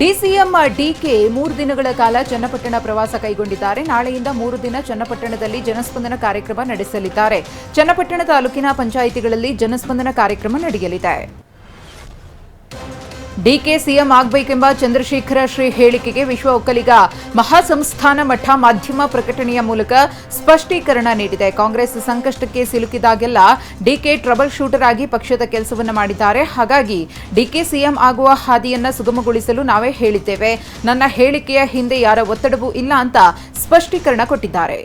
DCM DK ಮೂರು ದಿನಗಳ ಕಾಲ ಚನ್ನಪಟ್ಟಣ ಪ್ರವಾಸ ಕೈಗೊಂಡಿದ್ದಾರೆ. ನಾಳೆಯಿಂದ ಮೂರು ದಿನ ಚನ್ನಪಟ್ಟಣದಲ್ಲಿ ಜನಸ್ಪಂದನ ಕಾರ್ಯಕ್ರಮ ನಡೆಸಲಿದ್ದಾರೆ. ಚನ್ನಪಟ್ಟಣ ತಾಲೂಕಿನ ಪಂಚಾಯಿತಿಗಳಲ್ಲಿ ಜನಸ್ಪಂದನ ಕಾರ್ಯಕ್ರಮ ನಡೆಯಲಿದೆ. ಡಿಕೆ ಸಿಎಂ ಆಗಬೇಕೆಂಬ ಚಂದ್ರಶೇಖರ ಶ್ರೀ ಹೇಳಿಕೆಗೆ ವಿಶ್ವ ಒಕ್ಕಲಿಗ ಮಹಾಸಂಸ್ಥಾನ ಮಠ ಮಾಧ್ಯಮ ಪ್ರಕಟಣೆಯ ಮೂಲಕ ಸ್ಪಷ್ಟೀಕರಣ ನೀಡಿದೆ. ಕಾಂಗ್ರೆಸ್ ಸಂಕಷ್ಟಕ್ಕೆ ಸಿಲುಕಿದಾಗೆಲ್ಲ ಡಿಕೆ ಟ್ರಬಲ್ ಶೂಟರ್ ಆಗಿ ಪಕ್ಷದ ಕೆಲಸವನ್ನು ಮಾಡಿದ್ದಾರೆ. ಹಾಗಾಗಿ ಡಿಕೆ ಸಿಎಂ ಆಗುವ ಹಾದಿಯನ್ನು ಸುಗಮಗೊಳಿಸಲು ನಾವೇ ಹೇಳಿದ್ದೇವೆ. ನನ್ನ ಹೇಳಿಕೆಯ ಹಿಂದೆ ಯಾರ ಒತ್ತಡವೂ ಇಲ್ಲ ಅಂತ ಸ್ಪಷ್ಟೀಕರಣ ಕೊಟ್ಟಿದ್ದಾರೆ.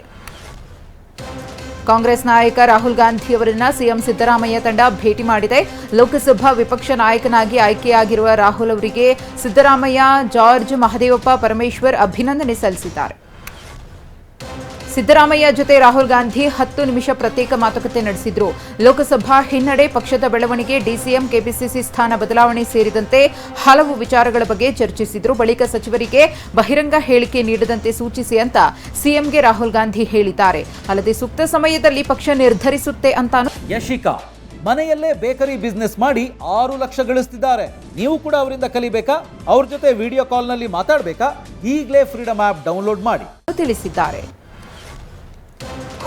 ಕಾಂಗ್ರೆಸ್ ನಾಯಕ ರಾಹುಲ್ ಗಾಂಧಿ ಅವರನ್ನು ಸಿಎಂ ಸಿದ್ದರಾಮಯ್ಯ ತಂಡ ಭೇಟಿ ಮಾಡಿದೆ. ಲೋಕಸಭಾ ವಿಪಕ್ಷ ನಾಯಕನಾಗಿ ಆಯ್ಕೆಯಾಗಿರುವ ರಾಹುಲ್ ಅವರಿಗೆ ಸಿದ್ದರಾಮಯ್ಯ, ಜಾರ್ಜ್ ಮಹದೇವಪ್ಪ ಪರಮೇಶ್ವರ್ ಅಭಿನಂದನೆ ಸಲ್ಲಿಸಿದ್ದಾರೆ. ಸಿದ್ದರಾಮಯ್ಯ ಜೊತೆ ರಾಹುಲ್ ಗಾಂಧಿ ಹತ್ತು ನಿಮಿಷ ಪ್ರತ್ಯೇಕ ಮಾತುಕತೆ ನಡೆಸಿದ್ರು. ಲೋಕಸಭಾ ಹಿನ್ನಡೆ ಪಕ್ಷದ ಬೆಳವಣಿಗೆ ಡಿಸಿಎಂ ಕೆಪಿಸಿಸಿ ಸ್ಥಾನ ಬದಲಾವಣೆ ಸೇರಿದಂತೆ ಹಲವು ವಿಚಾರಗಳ ಬಗ್ಗೆ ಚರ್ಚಿಸಿದ್ರು. ಬಳಿಕ ಸಚಿವರಿಗೆ ಬಹಿರಂಗ ಹೇಳಿಕೆ ನೀಡದಂತೆ ಸೂಚಿಸಿ ಅಂತ ಸಿಎಂಗೆ ರಾಹುಲ್ ಗಾಂಧಿ ಹೇಳಿದ್ದಾರೆ. ಅಲ್ಲದೆ ಸೂಕ್ತ ಸಮಯದಲ್ಲಿ ಪಕ್ಷ ನಿರ್ಧರಿಸುತ್ತೆ ಅಂತ ಯಶಿಕಾ ಮನೆಯಲ್ಲೇ ಬೇಕರಿ ಬಿಸ್ನೆಸ್ ಮಾಡಿ ಆರು ಲಕ್ಷ ಗಳಿಸ್ತಿದ್ದಾರೆ. ನೀವು ಕೂಡ ಅವರಿಂದ ಕಲಿಬೇಕಾ? ಅವ್ರ ಜೊತೆ ವಿಡಿಯೋ ಕಾಲ್ನಲ್ಲಿ ಮಾತಾಡಬೇಕಾ? ಈಗಲೇ ಫ್ರೀಡಮ್ ಆ್ಯಪ್ ಡೌನ್ಲೋಡ್ ಮಾಡಿ. ತಿಳಿಸಿದ್ದಾರೆ.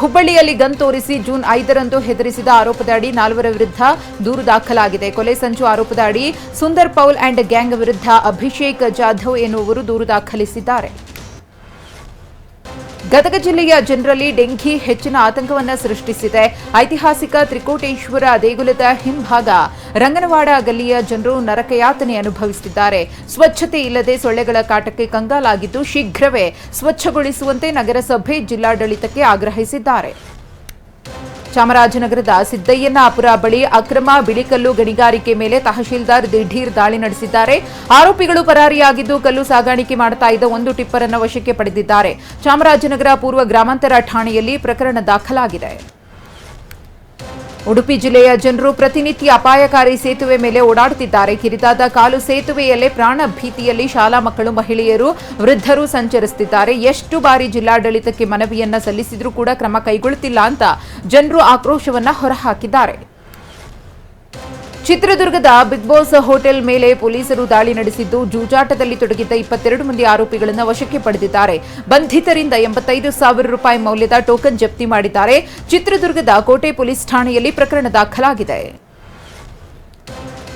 ಹುಬ್ಬಳ್ಳಿಯಲ್ಲಿ ಗನ್ ತೋರಿಸಿ ಜೂನ್ ಐದರಂದು ಹೆದರಿಸಿದ ಆರೋಪದ ಅಡಿ ನಾಲ್ವರ ವಿರುದ್ಧ ದೂರು ದಾಖಲಾಗಿದೆ. ಕೊಲೆ ಸಂಚು ಆರೋಪದ ಅಡಿ ಸುಂದರ್ ಪೌಲ್ ಅಂಡ್ ಗ್ಯಾಂಗ್ ವಿರುದ್ಧ ಅಭಿಷೇಕ್ ಜಾಧವ್ ಎನ್ನುವರು ದೂರು ದಾಖಲಿಸಿದ್ದಾರೆ. ಗದಗ ಜಿಲ್ಲೆಯ ಜನರಲ್ಲಿ ಡೆಂಘಿ ಹೆಚ್ಚಿನ ಆತಂಕವನ್ನ ಸೃಷ್ಟಿಸಿದೆ. ಐತಿಹಾಸಿಕ ತ್ರಿಕೋಟೇಶ್ವರ ದೇಗುಲದ ಹಿಂಭಾಗ ರಂಗನವಾಡ ಗಲ್ಲಿಯ ಜನರು ನರಕಯಾತನೆ ಅನುಭವಿಸುತ್ತಿದ್ದಾರೆ. ಸ್ವಚ್ಛತೆ ಇಲ್ಲದೆ ಸೊಳ್ಳೆಗಳ ಕಾಟಕ್ಕೆ ಕಂಗಾಲಾಗಿದ್ದು ಶೀಘ್ರವೇ ಸ್ವಚ್ಛಗೊಳಿಸುವಂತೆ ನಗರಸಭೆ ಜಿಲ್ಲಾಡಳಿತಕ್ಕೆ ಆಗ್ರಹಿಸಿದ್ದಾರೆ. ಚಾಮರಾಜನಗರದ ಸಿದ್ದಯ್ಯನಾಪುರ ಬಳಿ ಅಕ್ರಮ ಬಿಳಿಕಲ್ಲು ಗಣಿಗಾರಿಕೆ ಮೇಲೆ ತಹಶೀಲ್ದಾರ್ ದಿಢೀರ್ ದಾಳಿ ನಡೆಸಿದ್ದಾರೆ. ಆರೋಪಿಗಳು ಪರಾರಿಯಾಗಿದ್ದು ಕಲ್ಲು ಸಾಗಾಣಿಕೆ ಮಾಡ್ತಾ ಇದ್ದ ಒಂದು ಟಿಪ್ಪರನ್ನು ವಶಕ್ಕೆ ಪಡೆದಿದ್ದಾರೆ. ಚಾಮರಾಜನಗರ ಪೂರ್ವ ಗ್ರಾಮಾಂತರ ಠಾಣೆಯಲ್ಲಿ ಪ್ರಕರಣ ದಾಖಲಾಗಿದೆ. ಉಡುಪಿ ಜಿಲ್ಲೆಯ ಜನರು ಪ್ರತಿನಿತ್ಯ ಅಪಾಯಕಾರಿ ಸೇತುವೆ ಮೇಲೆ ಓಡಾಡುತ್ತಿದ್ದಾರೆ. ಕಿರಿದಾದ ಕಾಲು ಸೇತುವೆಯಲ್ಲೇ ಪ್ರಾಣ ಭೀತಿಯಲ್ಲಿ ಶಾಲಾ ಮಕ್ಕಳು, ಮಹಿಳೆಯರು ವೃದ್ಧರು ಸಂಚರಿಸುತ್ತಿದ್ದಾರೆ. ಎಷ್ಟು ಬಾರಿ ಜಿಲ್ಲಾಡಳಿತಕ್ಕೆ ಮನವಿಯನ್ನ ಸಲ್ಲಿಸಿದ್ರೂ ಕೂಡ ಕ್ರಮ ಕೈಗೊಳ್ಳುತ್ತಿಲ್ಲ ಅಂತ ಜನರು ಆಕ್ರೋಶವನ್ನ ಹೊರಹಾಕಿದ್ದಾರೆ. ಚಿತ್ರದುರ್ಗದ ಬಿಗ್ ಬಾಸ್ ಹೋಟೆಲ್ ಮೇಲೆ ಪೊಲೀಸರು ದಾಳಿ ನಡೆಸಿದ್ದು, ಜೂಜಾಟದಲ್ಲಿ ತೊಡಗಿದ್ದ ಇಪ್ಪತ್ತೆರಡು ಮಂದಿ ಆರೋಪಿಗಳನ್ನು ವಶಕ್ಕೆ ಪಡೆದಿದ್ದಾರೆ. ಬಂಧಿತರಿಂದ ಎಂಬತ್ತೈದು ಸಾವಿರ ರೂಪಾಯಿ ಮೌಲ್ಯದ ಟೋಕನ್ ಜಪ್ತಿ ಮಾಡಿದ್ದಾರೆ. ಚಿತ್ರದುರ್ಗದ ಕೋಟೆ ಪೊಲೀಸ್ ಠಾಣೆಯಲ್ಲಿ ಪ್ರಕರಣ ದಾಖಲಾಗಿದೆ.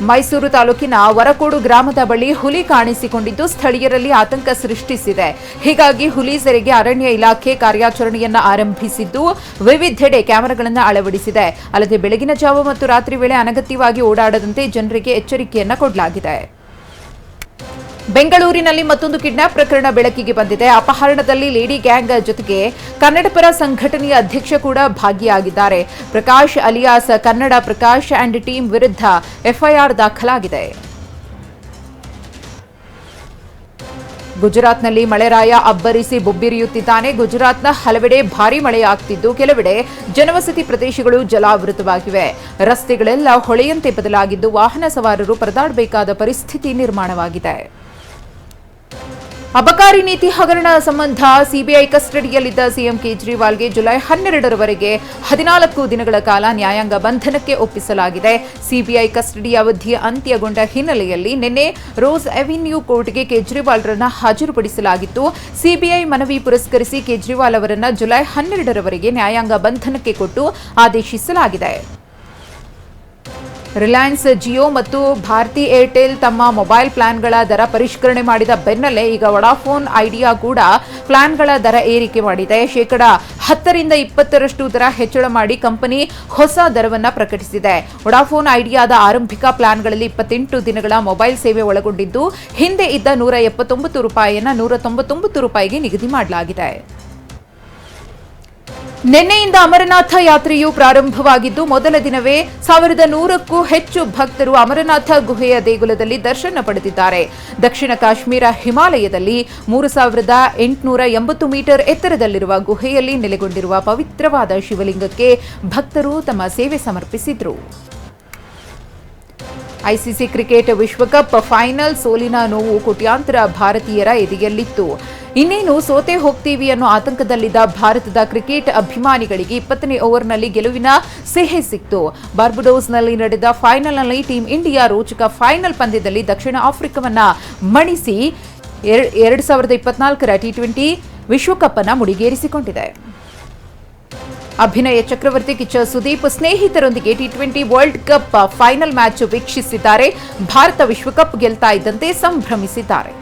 ಮೈಸೂರು ತಾಲೂಕಿನ ವರಕೋಡು ಗ್ರಾಮದ ಬಳಿ ಹುಲಿ ಕಾಣಿಸಿಕೊಂಡಿದ್ದು ಸ್ಥಳೀಯರಲ್ಲಿ ಆತಂಕ ಸೃಷ್ಟಿಸಿದೆ. ಹೀಗಾಗಿ ಹುಲಿ ಸೆರೆಗೆ ಅರಣ್ಯ ಇಲಾಖೆ ಕಾರ್ಯಾಚರಣೆಯನ್ನ ಆರಂಭಿಸಿದ್ದು ವಿವಿಧೆಡೆ ಕ್ಯಾಮೆರಾಗಳನ್ನು ಅಳವಡಿಸಿದೆ. ಅಲ್ಲದೆ ಬೆಳಗಿನ ಜಾವ ಮತ್ತು ರಾತ್ರಿ ವೇಳೆ ಅನಗತ್ಯವಾಗಿ ಓಡಾಡದಂತೆ ಜನರಿಗೆ ಎಚ್ಚರಿಕೆಯನ್ನ ಕೊಡಲಾಗಿದೆ. ಬೆಂಗಳೂರಿನಲ್ಲಿ ಮತ್ತೊಂದು ಕಿಡ್ನಾಪ್ ಪ್ರಕರಣ ಬೆಳಕಿಗೆ ಬಂದಿದೆ. ಅಪಹರಣದಲ್ಲಿ ಲೇಡಿ ಗ್ಯಾಂಗ್ ಜೊತೆಗೆ ಕನ್ನಡಪರ ಸಂಘಟನೆಯ ಅಧ್ಯಕ್ಷ ಕೂಡ ಭಾಗಿಯಾಗಿದ್ದಾರೆ. Prakash alias, Kannada Prakash and team ವಿರುದ್ಧ ಎಫ್ಐಆರ್ ದಾಖಲಾಗಿದೆ. ಗುಜರಾತ್ನಲ್ಲಿ ಮಳೆರಾಯ ಅಬ್ಬರಿಸಿ ಬೊಬ್ಬಿರಿಯುತ್ತಿದ್ದಾನೆ. ಗುಜರಾತ್ನ ಹಲವೆಡೆ ಭಾರೀ ಮಳೆಯಾಗ್ತಿದ್ದು ಕೆಲವೆಡೆ ಜನವಸತಿ ಪ್ರದೇಶಗಳು ಜಲಾವೃತವಾಗಿವೆ. ರಸ್ತೆಗಳೆಲ್ಲ ಹೊಳೆಯಂತೆ ಬದಲಾಗಿದ್ದು ವಾಹನ ಸವಾರರು ಪರದಾಡಬೇಕಾದ ಪರಿಸ್ಥಿತಿ ನಿರ್ಮಾಣವಾಗಿದೆ. ಅಬಕಾರಿ ನೀತಿ ಹಗರಣ ಸಂಬಂಧ ಸಿಬಿಐ ಕಸ್ಟಡಿಯಲ್ಲಿದ್ದ ಸಿಎಂ ಕೇಜ್ರಿವಾಲ್ಗೆ ಜುಲೈ ಹನ್ನೆರಡರವರೆಗೆ ಹದಿನಾಲ್ಕು ದಿನಗಳ ಕಾಲ ನ್ಯಾಯಾಂಗ ಬಂಧನಕ್ಕೆ ಒಪ್ಪಿಸಲಾಗಿದೆ. ಸಿಬಿಐ ಕಸ್ಟಡಿ ಅವಧಿ ಅಂತ್ಯಗೊಂಡ ಹಿನ್ನೆಲೆಯಲ್ಲಿ ನಿನ್ನೆ ರೋಸ್ ಅವೆನ್ಯೂ ಕೋರ್ಟ್ಗೆ ಕೇಜ್ರಿವಾಲ್ರನ್ನ ಹಾಜರುಪಡಿಸಲಾಗಿತ್ತು. ಸಿಬಿಐ ಮನವಿ ಪುರಸ್ಕರಿಸಿ ಕೇಜ್ರಿವಾಲ್ ಅವರನ್ನು ಜುಲೈ ಹನ್ನೆರಡರವರೆಗೆ ನ್ಯಾಯಾಂಗ ಬಂಧನಕ್ಕೆ ಕೊಟ್ಟು ಆದೇಶಿಸಲಾಗಿದೆ. ರಿಲಯನ್ಸ್ ಜಿಯೋ ಮತ್ತು ಭಾರತಿ ಏರ್ಟೆಲ್ ತಮ್ಮ ಮೊಬೈಲ್ ಪ್ಲಾನ್ಗಳ ದರ ಪರಿಷ್ಕರಣೆ ಮಾಡಿದ ಬೆನ್ನಲ್ಲೇ ಈಗ ವಡಾಫೋನ್ ಐಡಿಯಾ ಕೂಡ ಪ್ಲಾನ್ಗಳ ದರ ಏರಿಕೆ ಮಾಡಿದೆ. ಶೇಕಡ ಹತ್ತರಿಂದ ಇಪ್ಪತ್ತರಷ್ಟು ದರ ಹೆಚ್ಚಳ ಮಾಡಿ ಕಂಪನಿ ಹೊಸ ದರವನ್ನು ಪ್ರಕಟಿಸಿದೆ. ವಡಾಫೋನ್ ಐಡಿಯಾದ ಆರಂಭಿಕ ಪ್ಲಾನ್ಗಳಲ್ಲಿ ಇಪ್ಪತ್ತೆಂಟು ದಿನಗಳ ಮೊಬೈಲ್ ಸೇವೆ ಒಳಗೊಂಡಿದ್ದು, ಹಿಂದೆ ಇದ್ದ ನೂರ ಎಪ್ಪತ್ತೊಂಬತ್ತು ರೂಪಾಯಿಯನ್ನು ನೂರ ತೊಂಬತ್ತೊಂಬತ್ತು ರೂಪಾಯಿಗೆ ನಿಗದಿ ಮಾಡಲಾಗಿದೆ. ನಿನ್ನೆಯಿಂದ ಅಮರನಾಥ ಯಾತ್ರೆಯು ಪ್ರಾರಂಭವಾಗಿದ್ದು, ಮೊದಲ ದಿನವೇ ಸಾವಿರದ ನೂರಕ್ಕೂ ಹೆಚ್ಚು ಭಕ್ತರು ಅಮರನಾಥ ಗುಹೆಯ ದೇಗುಲದಲ್ಲಿ ದರ್ಶನ ಪಡೆದಿದ್ದಾರೆ. ದಕ್ಷಿಣ ಕಾಶ್ಮೀರ ಹಿಮಾಲಯದಲ್ಲಿ ಮೂರು ಸಾವಿರದ ಎಂಟುನೂರ ಎಂಬತ್ತು ಮೀಟರ್ ಎತ್ತರದಲ್ಲಿರುವ ಗುಹೆಯಲ್ಲಿ ನೆಲೆಗೊಂಡಿರುವ ಪವಿತ್ರವಾದ ಶಿವಲಿಂಗಕ್ಕೆ ಭಕ್ತರು ತಮ್ಮ ಸೇವೆ ಸಮರ್ಪಿಸಿದರು. ಐಸಿಸಿ ಕ್ರಿಕೆಟ್ ವಿಶ್ವಕಪ್ ಫೈನಲ್ ಸೋಲಿನ ನೋವು ಕೋಟ್ಯಾಂತರ ಭಾರತೀಯರ ಎದೆಯಲ್ಲಿತ್ತು. ಇನ್ನೇನು ಸೋತೆ ಹೋಗ್ತೀವಿ ಅನ್ನೋ ಆತಂಕದಲ್ಲಿದ್ದ ಭಾರತದ ಕ್ರಿಕೆಟ್ ಅಭಿಮಾನಿಗಳಿಗೆ ಇಪ್ಪತ್ತನೇ ಓವರ್ನಲ್ಲಿ ಗೆಲುವಿನ ಸೆಹೆ ಸಿಕ್ತು. ಬಾರ್ಬುಡೋಸ್ನಲ್ಲಿ ನಡೆದ ಫೈನಲ್ನಲ್ಲಿ ಟೀಂ ಇಂಡಿಯಾ ರೋಚಕ ಫೈನಲ್ ಪಂದ್ಯದಲ್ಲಿ ದಕ್ಷಿಣ ಆಫ್ರಿಕಾವನ್ನ ಮಣಿಸಿ ಎರಡ್ ಸಾವಿರದ ಇಪ್ಪತ್ನಾಲ್ಕರ ಟಿ ಟ್ವೆಂಟಿ ವಿಶ್ವಕಪ್ ಅನ್ನ ಮುಡಿಗೇರಿಸಿಕೊಂಡಿದೆ. ಅಭಿನಯ ಚಕ್ರವರ್ತಿ ಕಿಚ್ಚ ಸುದೀಪ್ ಸ್ನೇಹಿತರೊಂದಿಗೆ T twenty world cup final match ವೀಕ್ಷಿಸಿದ್ದಾರೆ. Bharat ವಿಶ್ವಕಪ್ ಗೆಲ್ತಾ ಇದ್ದಂತೆ ಸಂಭ್ರಮಿಸಿದ್ದಾರೆ.